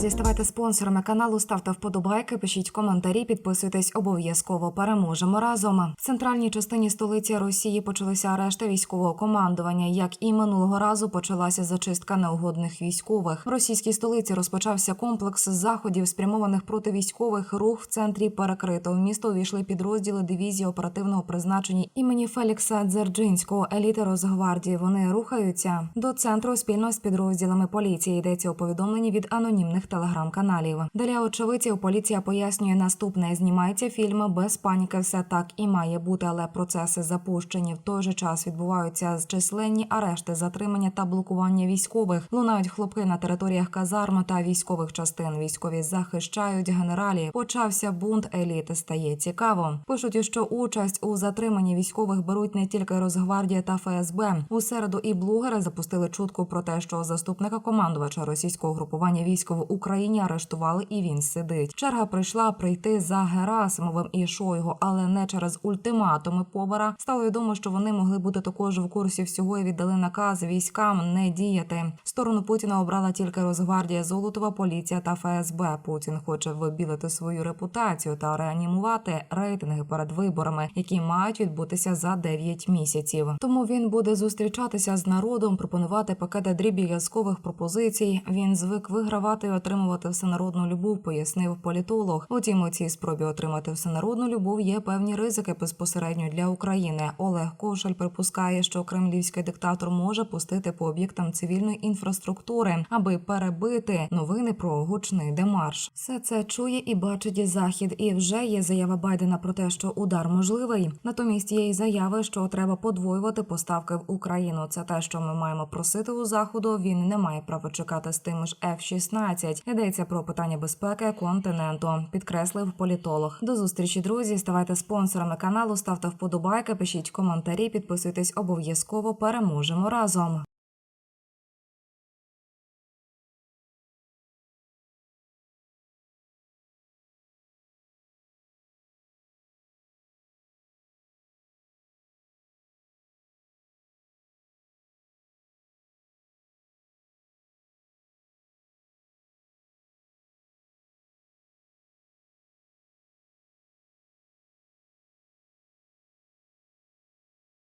Друзі, ставайте спонсорами каналу, ставте вподобайки, пишіть коментарі, підписуйтесь обов'язково. Переможемо разом. В центральній частині столиці Росії почалися арешти військового командування. Як і минулого разу почалася зачистка неугодних військових. В російській столиці розпочався комплекс заходів, спрямованих проти військових. Рух в центрі перекрито. В місто увійшли підрозділи дивізії оперативного призначення імені Фелікса Дзерджинського, еліти Росгвардії. Вони рухаються до центру спільно з підрозділами поліції. Йдеться у повідомленні від анонімних телеграм-каналів. Для очевидців поліція пояснює наступне: знімається фільм без паніки. Все так і має бути, але процеси запущені. В той же час відбуваються численні арешти, затримання та блокування військових. Лунають хлопки на територіях казарм та військових частин. Військові захищають генералі. Почався бунт еліти. Стає цікаво. Пишуть, що участь у затриманні військових беруть не тільки Росгвардія та ФСБ. У середу і блогери запустили чутку про те, що заступника командувача російського групування військ в Україні арештували, і він сидить. Черга прийшла прийти за Герасимовим і Шойгу, але не через ультиматуми Побера. Стало відомо, що вони могли бути також в курсі всього і віддали наказ військам не діяти. Сторону Путіна обрала тільки Росгвардія, Золотова поліція та ФСБ. Путін хоче вибілити свою репутацію та реанімувати рейтинги перед виборами, які мають відбутися за 9 місяців. Тому він буде зустрічатися з народом, пропонувати пакети дріб'язкових пропозицій. Він звик вигравати і отримувати всенародну любов, пояснив політолог. Утім, у цій спробі отримати всенародну любов є певні ризики безпосередньо для України. Олег Кошель припускає, що кремлівський диктатор може пустити по об'єктам цивільної інфраструктури, аби перебити новини про гучний демарш. Все це чує і бачить захід. І вже є заява Байдена про те, що удар можливий. Натомість є й заяви, що треба подвоювати поставки в Україну. Це те, що ми маємо просити у заходу. Він не має права чекати з тими ж F-16. Йдеться про питання безпеки континенту. Підкреслив політолог. До зустрічі, друзі. Ставайте спонсорами каналу, ставте вподобайки, пишіть коментарі, підписуйтесь обов'язково. Переможемо разом.